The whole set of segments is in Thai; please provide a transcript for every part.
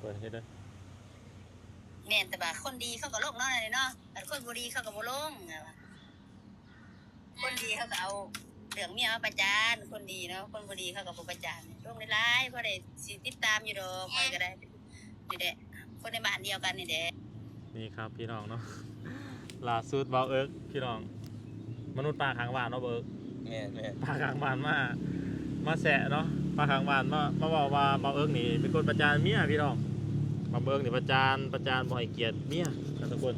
เปิดให้เด้อแม่นแต่ว่าคนดีเขาก็ลงเนาะนี่เนาะแต่คนบ่ดีเขาก็บ่ลงอะว่ะคนดีเขาก็เอาเรื่องเมียมาประจานคนดีเนาะคนบ่ดีเขาก็บ่ประจานลงในไลน์บ่ได้สิติดตามอยู่ดอกคอยก็ได้นี่แหละคนในบ้านเดียวกันนี่แหละนี่ครับพี่น้องเนาะ ล่าสุดเบาเอิร์กพี่น้อง มนุษย์ปลาขางบ้านเนาะเบาเอิร์กแม่นแม่นปลาขางบ้านมา มาแสะเนาะปลาขางบ้านมามาบอกว่าเบาเอิร์กนี่เป็นคนประจานเมียพี่น้อง เบาเอิร์กนี่ประจานประจานบ่ให้เกียรติเมียนะทุกคน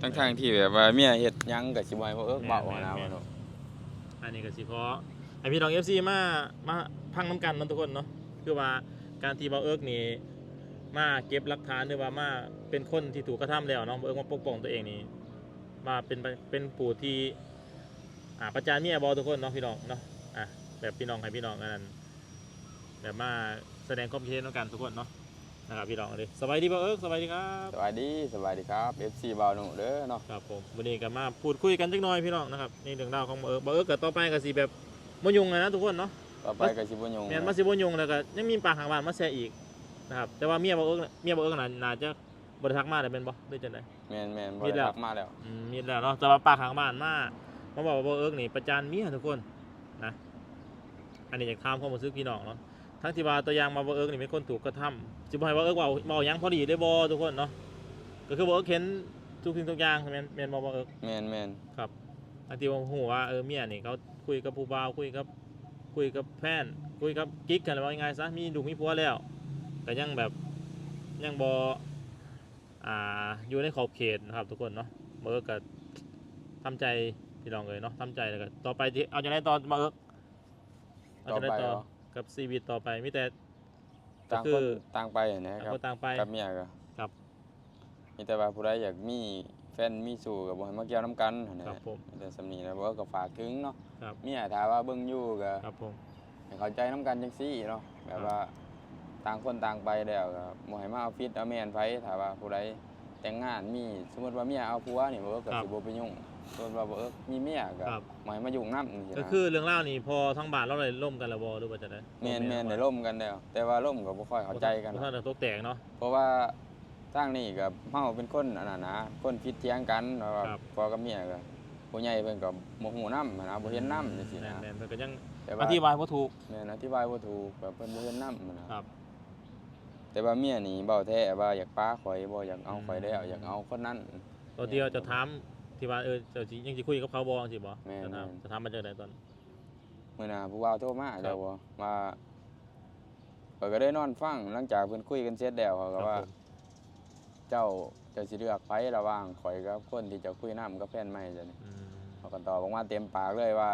ทั้งทางๆที่แบบว่าเมียเฮ็ดหยังก็สิบ่ให้บ่เอิกเบาแม่นนะแม่ว่านเนาะอันนี้ก็สิเพราะไอพี่น้องเอฟซีมามาพังน้ำกันเนาะทุกคนเนาะคือว่าการที่เบาเอิร์กนี่มาเก็บหลักฐานหรือว่ามาเป็นคนที่ถูกกระทำแล้วเนาะเบาเอิร์กมาปกป้องตัวเองนี่มาเป็นเป็นปู่ที่อ่าประจานเมียบอทุกคนเนาะพี่น้องเนาะอะแบบพี่น้องให้พี่น้องอันนั้นแบบมาแสดงความคิดเห็นด้วยกันทุกคนเนาะ นะครับพี่น้องเลยสบายดีเบาเอิร์กสบายดีครับสวัสดีสวัสดีครับ FC เบาหนูเด้อเนาะครับผมวันนี้ก็มาพูดคุยกันจักหน่อยพี่น้องนะครับนี่เรื่องราวของเบาเอิร์กเบาเอิร์กกับต่อไปก็สิแบบมยุ่งเลยนะทุกคนเนาะต่อไปก็สิบ่ยุ่งแม่นมาสิบ่ยงแล้วก็ยังมีปากหางบ้านมาแซ่อีกนะครับแต่ว่าเมียบ่เอิ้กน่ะเมียบ่เอิ้กน่ะน่าจะบ่ได้ทักมาได้แม่นบ่หรือจังได๋แม่นแม่นบ่มีได้แล้วทักมาแล้วอืมมีแล้วเนาะแต่ว่าปากหางบ้านมามาบอกว่าบ่เอิ้กนี่ประจานเมียทุกคนนะอันนี้อยากถามความรู้สึกพี่น้องเนาะ ทั้งที่ว่าตัวอย่างมาบ่เอิ้กนี่เป็นคนถูกกระทำสิบ่ให้บ่เอิ้กเว้าเว้าหยังพอดีได้บ่ทุกคนเนาะก็คือบ่เอิ้กเห็นทุกสิ่งทุกอย่างแม่นแม่นบ่บ่เอิ้กแม่นแม่นครับอันที่ว่าฮู้ว่าเออเมียนี่เขาคุยกับผู้บ่าวคุยกับคุยกับแฟนคุยกับกิ๊กกันแล้วว่าง่ายๆซะมีลูกมีผัวแล้วก็ยังแบบยังบอ่าอยู่ในขอบเขตนะครับทุกคนเนาะเบิร์กก็ทำใจพี่น้องเลยเนาะทำใจแล้วก็ต่อไปที่เอาจะได้ต่อมาเอิร์กเอาต่อจะได้ไปต่อเหรอ กับชีวิตต่อไปมิแต่ต่างก็คืคอนต่างไปนะต่างครับคนต่างไป กับเมียก็ครับมีแต่ว่าผู้ใดอยากมีแฟนมีสู่ก็บ่ให้มาเกี่ยวนํกันหั่นนะครับผม มีแต่สำนีนะบ่ก็ฝากถึงเนาะครับเมียถ้าว่าเบิ่งอยู่ก็ครับผม ให้เข้าใจนํกันจังซี่เนาะแบบว่าต่างคนต่างไปแล้วก็บ่ให้มาเอาฟิตเอาแม่นไผถ้าว่าผู้ใดแต่งงานมีสมมุติว่าเมียเอาผัวนี่บ่ก็สิบ่ไปยุ่ง ส่วนว่าบ่เอิกมีเมียก็ครับบ่ให้มายุ่งนำนี่ก็คือเรื่องเล่าวนี่พอทั้งบ้านเราเลยล่มกันแล้วบหรือว่าจะได้แม่นแม่นได้ร่มกันแล้วแต่ว่าร่มก็บ่ค่อยเข้าใจกันเพราะถ้าตกแตกเนาะ เพราะว่าทางนี้กับเฮาเป็นคนอันนั้นนะคนผิดเถียงกันว่าครับ พ่อกับเมียก็ผู้ใหญ่เพิ่นก็บ่ฮู้นำนะบ่เห็นนำจังซี่แม่นะนแม่นแต่ก็ยังแต่อว่าธิบายบ่ถูกแม่นอธิบายบ่ถูกแบบเพิ่นบ่เห็นนำนะ ครับ แต่ว่าเมียนี่เว้าแท้ว่าอยากป้าข่อยบ่อยากเอาข่อยแล้วอยากเอาคนนั้นตัวเดียวจะถาม ที่ว่าเออเจ้าสิยังสิคุยกับเขาบ่จังซี่บ่แม่น จะถามแม่นจะถามมาจากไหนตอนมื้อหน้าผู้ว่าโทรมาเจ้าบ่ว่าข่อยก็ได้นอนฟังหลังจากเพิ่นคุยกันเสร็จแล้วเขาก็ว่า ครับผมเจ้าเจ้าสิเลือกไประหว่างข่อยกับคนที่เจะคุยนํกับแฟนใหม่จ้ะนี่อืม เขาก็ตอบบอกว่าเต็มปากเลยว่า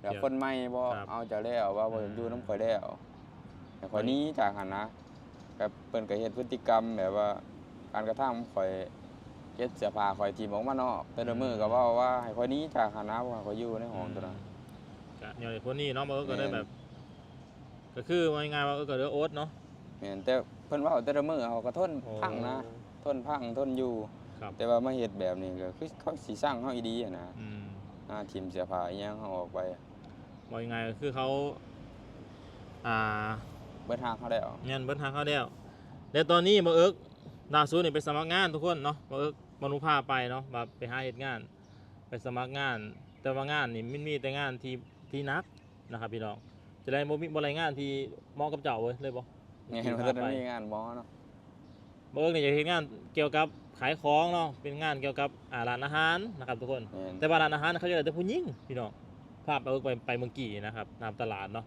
เดี๋ยวเดี๋ยวคนใหม่บ่ครับเอาเจะแล้วว่าบ่อืมอยู่น้ำข่อยแล้วแต่ข่อยหนี้จากหันนะแบบเพิ่นก็เฮ็ดพฤติกรรมแบบว่า การกระทำข่อย เก็บเสื้อผ้าข่อยทีมออกมานอกแต่ละมื้อก็เว้าว่าให้ข่อยหนี้จากหันนะว่าข่อยอยู่ในห้องตัวนั้นก็อย่างไอ้คนนี้เนาะมันก็ได้แม่นแบบ ก็คือว่าง่ายๆว่าเออก็เรือโอ๊ตเนาะแม่นแต่เพิ่นเว้าแต่ละมื้อเขาก็ทนโอ้พังนะทนพังทนอยู่ ครับแต่ว่ามาเฮ็ดแบบนี้ก็คือเขาสิสร้างเฮาอีดีอะนะอืมอ่าทีมเสื้อผ้าอีหยังเฮาออกไปว่ายังไงก็คือเขาอ่า เบิดทางเขาแล้วเงินเบิ้ทางเขาแล้วแล้วตอนนี้บ่เอิกล่าสุดนี่ไปสมัครงานทุกคนเนาะบ่เอิก มนุพาไปเนาะมาไปหาเฮ็ดงาน ไปสมัครงาน แต่ว่างานนี่มันมีแต่งานที่ที่หนักนะครับพี่น้องจะได้บ่มีบ่รายงานที่เหมาะกับเจ้าเว้ยเลยบ่แม่นที่ว่าพาจะไปมีงานหมอเนาะเบิกเนี่ยจะเห็นงานเกี่ยวกับขายของเนาะเป็นงานเกี่ยวกับอ่าร้านอาหารนะครับทุกคนแม่นแต่ว่าร้านอาหารเขาจะได้แต่ผู้หญิงพี่น้องภาพเบิกไปไปเมืองกี่นะครับตามตลาดเนาะ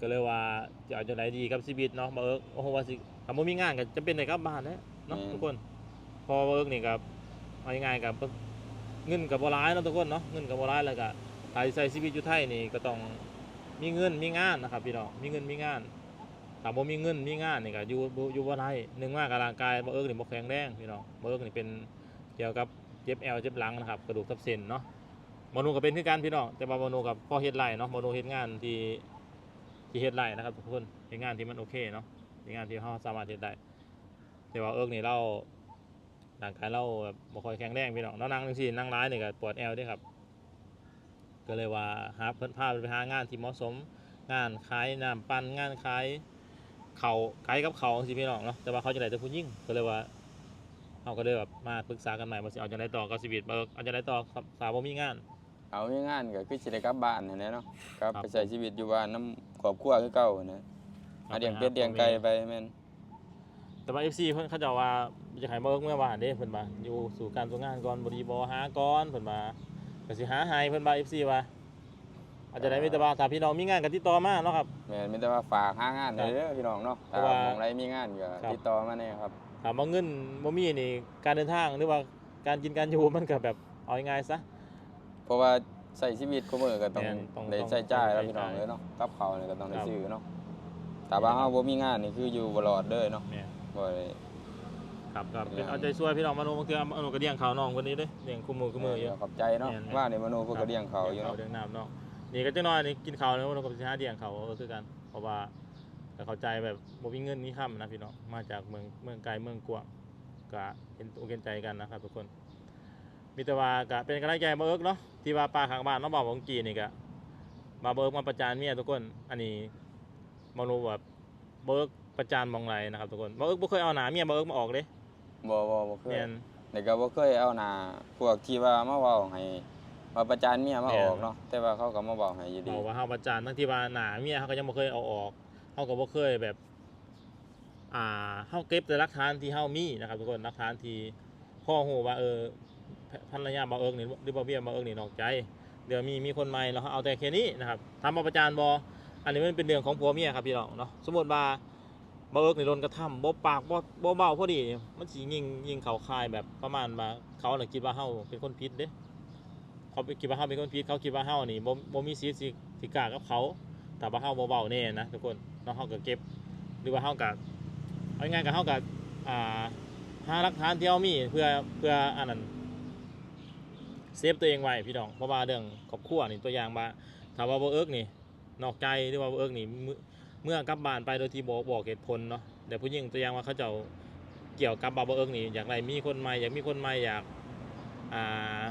ก็เลยว่าจะเอาจังไดดีกับชีวิตเนาะเบิกโอ้โหว่าสิถ้าบ่มีงานก็จะเป็นได้กลับบ้านแล้วเนาะทุกคนพอเบิกนี่กับ เอาง่ายๆกับเงินกับบ่ร้ายเนาะทุกคนเนาะเงินกับบ่ร้ายแล้วก็ถ้าสิใช้ชีวิตอยู่ไทยนี่ก็ต้องมีเงินมีงานนะครับพี่น้องมีเงินมีงานถามว่ามีเงินมีงานนี่ก็อยู่บ่อยู่บ่ได้หนึ่งมากกับร่างกายบ่เอิกนี่บ่แข็งแรงพี่น้องบ่เอิกนี่เป็นเกี่ยวกับเจ็บแอวเจ็บหลังนะครับกระดูกทับเส้นเนาะมโนก็เป็นคือกันพี่น้องแต่ว่ามโนกับพ่อเฮ็ดไรเนาะมโนเฮ็ดงานที่ที่เฮ็ดไรนะครับทุกคนเฮ็ดงานที่มันโอเคเนาะเฮ็ดงานที่เฮาสามารถเฮ็ดได้แต่ว่าเอิกนี่เรา ร่างกายเราแบบบ่ค่อยแข็งแรงพี่น้องเนาะนั่งจังซี่นั่งร้ายนี่ก็ปวดแอวเด้ครับ ก็เลยว่าหาเพิ่นพาไปหางานที่เหมาะสมงานขายน้ำปั่นงานขายเขาไกด์กับเขาสิพี่น้องเนาะแต่ว่าเขาจะได้แต่ผู้หญิงก็เลยว่าเขาก็เลยแบบมาปรึกษากันใหม่ว่าสิเอาจังไดต่อกับชีวิตเบิกเอาจังไดต่อครับสาวบ่มีงาน เอาง่ายๆก็คือสิได้กลับบ้านนั่นแหละเนาะกลับครับไปใช้ชีวิตอยู่บ้านนํครอบครัวคือเก่านะหาเลี้ยงเป็ดเลี้ยงไก่ไปแม่นแต่ว่า FC เพิ่นเขาเจะว่า จะให้เบิกเมื่อวานเด้เพิ่นว่าอยู่สู่การสู่งานก่อนบ่ดีบ่หาก่อนเพิ่นว่าก็สิหาให้เพิ่นว่า FC ว่าอาจจะได้มีแต่ว่าถ้าพี่น้องมีงานก็ติดต่อมาเนาะครับ แม่นมีแต่ว่าฝากหางานครับเด้อพี่น้องเนาะเพถ้าราะว่าหมองใดมีงานก็ครับ ติดต่อมาแน่ครับ ถามว่าเงินบ่มีนี่การเดินทางหรือว่าการกินการอยู่มันก็แบบเอาง่ายๆซะ เพราะว่าใช้ชีวิตก็มือก็ต้องแม่นต้องได้ต้องใช้จ่ายแล้วใช้พี่น้องจ่ายเอ้ยเนาะกับเขาวนี่ก็ต้องได้ครับ ซื้อเนาะแต่ว่าเฮาบ่มีงานนี่คืออยู่บ่รอดเด้อเนาะแม่นบ่ได้ ครับครับเป็นเป็นอย่างเอาใจช่วยพี่น้องมโนบางทีมโนก็เลี้ยงเขาน้องคนนี้เด้เลี้ยงคู่มือคู่มืออยู่ขอบใจเนาะแม่นว่าในมโนเพิ่นก็เลี้ยงเขาอยู่เนาะเลี้ยงน้ำเนาะนี่ก็จังน้อยนี่กินข้าวแล้วมโนก็สิหาเลี้ยงเขาก็คือกันเพราะว่าก็เข้าใจแบบบ่มีเงินมีค่ำนะพี่น้องมาจากเมืองเมืองไกลเมืองกว้างก็เห็นอกเห็นใจกันนะครับทุกคนมีแต่ว่าก็เป็นกำลังใจมาเอิกเนาะที่ว่าป้าข้างบ้านเนาะบอกวงกีนี่ก็มาเบิกมาประจานเมียทุกคน อันนี้มโนแบบเบิกประจานมองไรนะครับทุกคนมาเอิกบ่เคยเอาหนาเมียมาเอิกมาออกเลย บ่บ่บ่เคยแม่นแต่ก็บ่เคยเอาหน้าพวกที่ว่ามาเว้าให้ว่าประจานเมียมาแม่นออกเนาะแต่ว่าเขาก็มาเว้าให้อยู่ดี บอกว่าเฮาประจานทั้งที่ว่าหนาเมียเขาก็ยังบ่เคยเอาออกเฮาก็บ่เคยแบบ อ่าเฮาเก็บแต่หลักฐานที่เฮามีนะครับทุกคนหลักฐานที่พ่อฮู้ว่าเออภรรยาบ่าวเอิกนี่หรือบ่าวเมียบ่าวเอิกนี่นอกใจ เดี๋ยวมีมีคนใหม่แล้วเขาเอาแต่แค่นี้นะครับทำมาประจานบออันนี้มันเป็นเรื่องของผัวเมียครับพี่น้องเนาะสมมติว่า บ่เอิกในโดนกระทำบ่ปากบ่บ่เบาพอดีมันสิยิงยิงเขาคายแบบประมาณว่าเขาน่ะคิดว่าเฮาเป็นคนผิดเด้เขาคิดว่าเฮาเป็นคนผิดเขาคิดว่าเฮานี่บ่บ่มีสิทธิ์สิสิกล้ากับเขาแต่ว่าเฮาบ่เบาแน่นะทุกคนเนาะเฮาก็เก็บหรือว่าเฮาก็เอาง่ายๆก็เฮาก็อ่าหาหลักฐานที่เฮามีเพื่อเพื่ออันนั้นเซฟตัวเองไว้พี่น้องเพราะว่าเรื่องครอบครัวนี่ตัวอย่างว่าถ้าว่าบ่เอิกนี่นอกใจหรือว่าบ่เอิกนี่ เมื่อเมื่อกลับบ้านไปโดยที่บ่บอกเหตุผลเนาะแต่ผู้หญิงตัวอย่างว่าเขาเจ้าเกี่ยวกับบ่บ่เอิกนี่อยากได้มีคนใหม่อยากมีคนใหม่อยากอ่า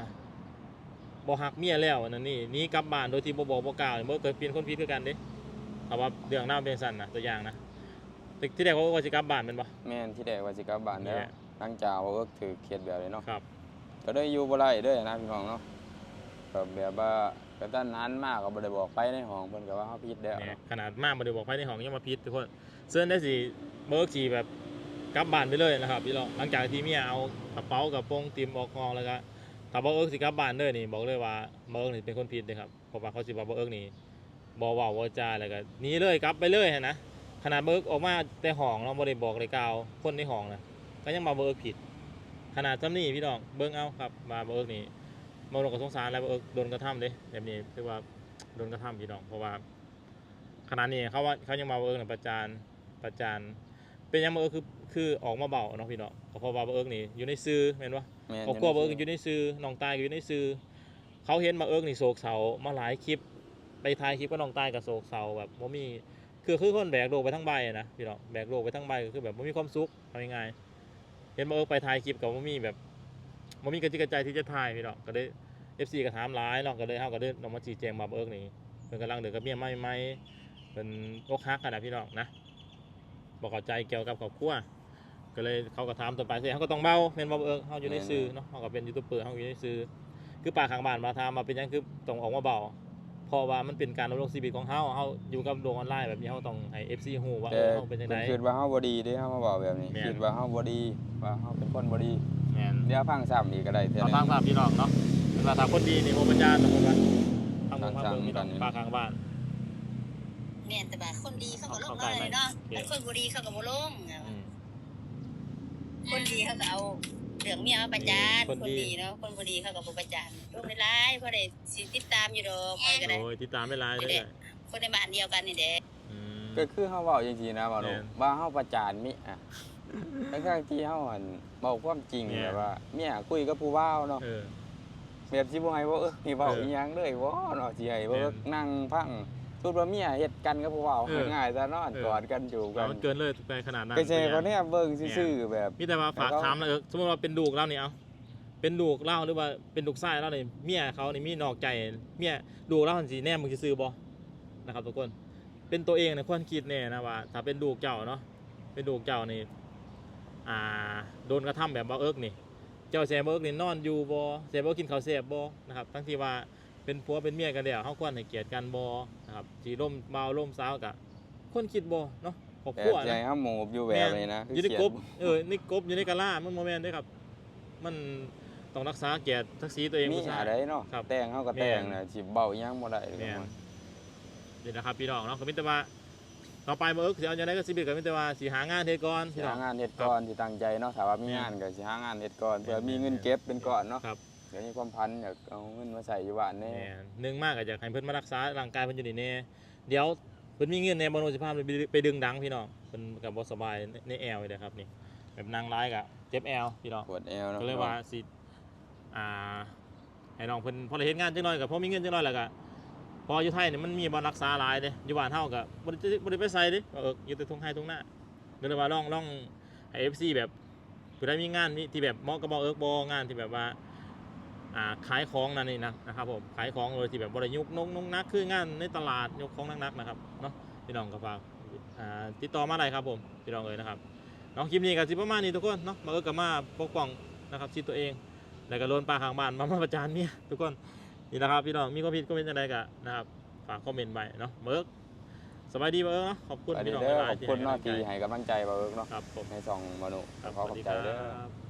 บ่ฮักเมียแล้วอันนั่นนี่หนี้กลับบ้านโดยที่บ่บอกบ่กล่าวนี่บ่เกิดเปลี่ยนคนผิดคือกันเด้ถ้าว่าเรื่องน้าเป็นสั่นนะตัวอย่างนะที่ที่แรกเขาว่าสิกลับบ้านแม่นบ่แม่นที่แรกว่าสิกลับบ้านแล้วนี่แหละหลังจากว่าเอิกถือเครียดแบบนี้เนาะครับ ก็ได้อยู่บ่ได้เด้อนะพี่น้องเนาะก็แบบว่า กระตันหันมากก็บ่ได้บอกไปในห้องเพิ่นก็ว่าเฮาผิดแล้วเนี่ยขนาดมากบ่ได้บอกไปในห้องยังมาพิษทุกคนเซิร์นได้สิเบิร์กสิแบบกลับบ้านไปเลยนะครับพี่น้องหลังจากที่เมียเอากระเป๋ากับโป้งติมออกงองแล้วก็ถ้าบ่เอิร์กสิกลับบ้านเด้อนี่บอกเลยว่าเบิกนี่เป็นคนผิดเลยครับเพราะว่าเขาสิว่าบ่เอิร์กนี่บ่เว้าบ่จาแล้วก็หนีเลยกลับไปเลยหั้นนะขนาดเบิร์กออกมาแต่ห้องเราบ่ได้บอกเลยกล่าวคนในห้องนะก็ยังมาเบ่เอิกผิด ขนาดซ้ำนี่พี่น้องเบิ่งเอาครับมาเบ่เอิกนี่ บ่ลงกับสงสารแล้วบ่เอิกโดนกระทำเด้แบบนี้คือว่าโดนกระทำพี่น้อง เพราะว่าขนาดนี้เขาว่าเขายังมาบ่เอิกนะประจานประจานเป็นยังบ่เอิกคือคือออกมาเบาเนาะพี่น้องก็เพราะว่าบ่เอิกนี่อยู่ในซื้อแม่นบ่แม่นครอบครัวบ่เอิกอยู่ในซื้อน้องตายก็อยู่ในซื้อเขาเห็นมาเอิกนี่โศกเศร้ามาหลายคลิปไปถ่ายคลิปก็น้องตายกับโศกเศร้าแบบบ่มีคือคือคนแบกโลกไปทั้งใบอะนะพี่น้องแบกโลกไปทั้งใบก็คือแบบบ่มีความสุขเอาง่ายๆเห็นมาเอิกไปถ่ายคลิปก็บ่มีแบบ บ่มีกระจิกกระใจที่จะถ่ายพี่น้องก็เลย FC ก็ถามหลายเนาะก็เลยเฮาก็เลยนำมาชี้แจงมาบ่เอิกนี่เพิ่นกำลังเดือกับเมียใหม่ๆเป็นอกหักกันนะพี่น้องนะบอกเข้าใจเกี่ยวกับครอบครัวก็เลยเขาก็ถามต่อไปเสียเขาก็ต้องเบาเป็นบ่เออเขาอยู่ในซื้อเนาะเขาก็เป็นยูทูบเบอร์เขาอยู่ในซื้อคือป่าข้างบ้านมาทำมาเป็นหยังคือต้องออกมาเบาเพราะว่ามันเป็นการดำรงชีวิตของเฮาเฮาอยู่กับโลกออนไลน์แบบนี้เฮาต้องให้ FC ฮู้ว่าเอแต่อเฮาเป็นจังไดเพิ่นคิดว่าเฮาบ่ดีเด้เฮามาบอกแบบนี้แม่นคิดว่าเฮาบ่ดีว่าเฮาเป็นคนบ่ดี แม่นเดี๋ยวฟังซ้ำอีกก็ได้เทื่อเอาหนึฟังงภาพพี่น้องเนาะเป็นว่าถ้าคนดีนี่บ่ประจานนะผมว่าฟังฟังฟังฟังเบิ่งพี่น้องกันป่าข้างบ้าน แม่นแต่ว่าคนดีเขาก็ลงเข้าเนาะใจไหมเลยเนาะโอเคแต่คนบ่ดีเขาก็บ่ลงอืม คนดีเขาก็เอาเรื่องเมียมาประจานคนคนดี ดีเนาะคนบ่ดีเขาก็บ่ประจานลงในไลน์เพราะได้สิติดตามอยู่ดอกคอยก็ได้ โอ้ยติดตามไม่ไลน์เลยคนในบ้านเดียวกันนี่แหละอืม ก็คือเฮาเว้าจริงๆนะบ่าวนุแม่น ว่าเฮาประจานมิอะ ทั้งๆที่เฮาอั่นเว้าความจริงแม่น แบบว่าเมียคุยกับผู้บ่าวเนาะเออ แบบสิบ่ให้บ่เออนี่เว้าเอออีหยังเลยบ่เนาะสิให้บ่แม่นนั่งฟังสุดว่าเมียเฮ็ดกันกับผู้บ่าวเออง่ายๆซะเนาะเออ กอดกันจูบกัเอานมันเกินเลยไปขนาดนั้นก็แชร์ตัวเขาอย่างเนี่ยเบิ่งซื่อๆแบบ มีแต่ว่าฝากแล้วก็ถามนะเออสมมติว่าเป็นลูกเล่านี่เอาเป็นลูกเล่าหรือว่าเป็นลูกชายเล่านี่เมียเขานี่มีนอกใจเมียลูกเล่าสิแน่มึงจะซื้อบ่นะครับทุกคน เป็นตัวเองในควรคิดแน่นะว่า ถ้าเป็นลูกเจ้าเนาะเป็นลูกเจ้านี่ อ่าโดนกระทำแบบบ่เอิกนี่ เจ้าแซมบ่เอิกนี่นอนอยู่บ่แซมบ่กินข้าวแซ่บบ่นะครับทั้งที่ว่าเป็นผัวเป็นเมียกันแล้วเฮาควรให้เกียรติกันบ่นะครับสิร่มเบาร่มสาวกะคนคิดบ่เนาะครอบแต่ครัวใจนะห้ามหมูอยู่แบบนี้นะอยู่ในเครีดกบเออในกบอยู่ในกะลามันโมเมนต์ด้วยครับ มันต้องรักษาเกียรติทักษีตัวเองมีผู้ชายอะไรเนาะครับแต่งเฮาก็แต่งแม่นน่ะสิเบาอีหยังบ่ได้เลยแม่นมันนี่นะครับพี่น้องเนาะก็มิตรว่า ต่อไปมาเอิกสิเอาอย่างไรก็สิบิดกับมิตรว่าสิหางานเฮ็ดก่อนสิพี่น้อหางงานเฮ็ดก่อนสิตั้งใจเนาะถ้าว่ามีแม่นงานก็สิหางานเฮ็ดก่อนเพื่อแม่นมีเงินเก็บเป็นก่อนเนาะครับ เดี๋ยวนี้ความพันอยากเอาเงินมาใส่อยู่บ้านแน่แม่นหนึ่งมากก็อยากให้เพิ่นมารักษาร่างกายเพิ่นอยู่นี่แน่เดี๋ยวเพิ่นมีเงินในบ่โนสิพาไปไปดึงดังพี่น้องเพิ่นก็บ่สบายในในแอวเลยครับนี่แบบนางร้ายก็เจ็บแอวพี่น้อง ปวดเอวเนาะก็เลยว่าสิ อ่า ให้น้องเพิ่นพอได้เฮ็ดงานจังน้อยก็พอมีเงินจังน้อยแล้วก็ พออยู่ไทยเนี่ยมันมีบ่รักษาหลายเด้อยู่บ้านเฮาก็บ่ได้บ่ได้ไปใส่เด้ว่าเอออยู่แต่ทุ่งไร่ทุ่งหน้าก็เลยว่าลองลองให้ FC แบบผู้ใดมีงานนี่ที่แบบเหมาะบบ่เอิกบ่งานที่แบบว่าอ่าขายของนั่นนี่นะนะครับผมขายของโดยที่แบบบ่ได้ยุกนงนงนักคืองานในตลาดยกของนักๆนะครับเนาะพี่น้องก็ฝากอ่าติดต่อมาได้ครับผมพี่น้องเอ้ยนะครับน้องคลิปนี้ก็สิประมาณนี้ทุกคนเนาะมาเอิกกับมาปกป้องนะครับชีวิตตัวเองแล้วก็โลนปลาข้างบ้านมามาประจานเมียทุกคน นี่นะครับพี่น้องมีความผิดก็เป็นยังไงกันนะครับฝากคอมเมนต์ไปเนาะเบิร์กสบายดีเบิร์กเนาะขอบคุณไปพี่น้องเด้อหลาขยอบๆคุณเนาะให้ที่กำลังใจให้กำลังใจบ่าวเอิกเนาะครับผมให้ส่องมนุษย์ครับขอสขวัอสบดีใจคเด้อรับ